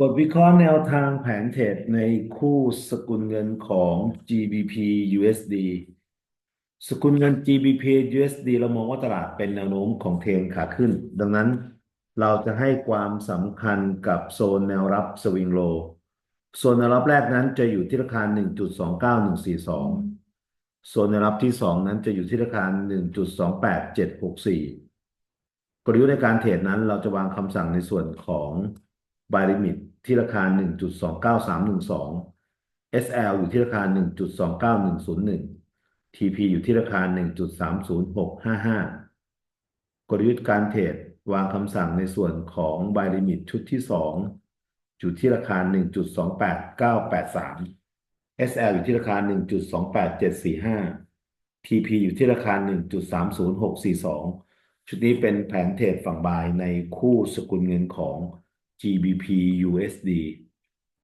บทวิเคราะห์แนวทางแผนเทรดในคู่สกุลเงินของ GBP USD สกุลเงิน GBP USD เรามองว่าตลาดเป็นแนวโน้มของเทรนขาขึ้น ดังนั้นเราจะให้ความสำคัญกับโซนแนวรับสวิงโลโซนแนวรับแรกนั้นจะอยู่ที่ราคา 1.29142 โซนแนวรับที่ 2 นั้นจะอยู่ที่ราคา 1.28764 กลยุทธ์ในการเทรดนั้นเราจะวางคำสั่งในส่วนของ buy limit ที่ราคา 1.29312 SL อยู่ที่ราคา 1.29101 TP อยู่ที่ราคา 1.30655 กลยุทธ์การเทรดวางคำสั่งในส่วนของ buy limit ชุดที่ 2 อยู่ที่ราคา 1.28983 SL อยู่ที่ราคา 1.28745 TP อยู่ที่ราคา 1.30642 ชุดนี้เป็นแผนเทรดฝั่งบายในคู่สกุลเงินของ GBP USD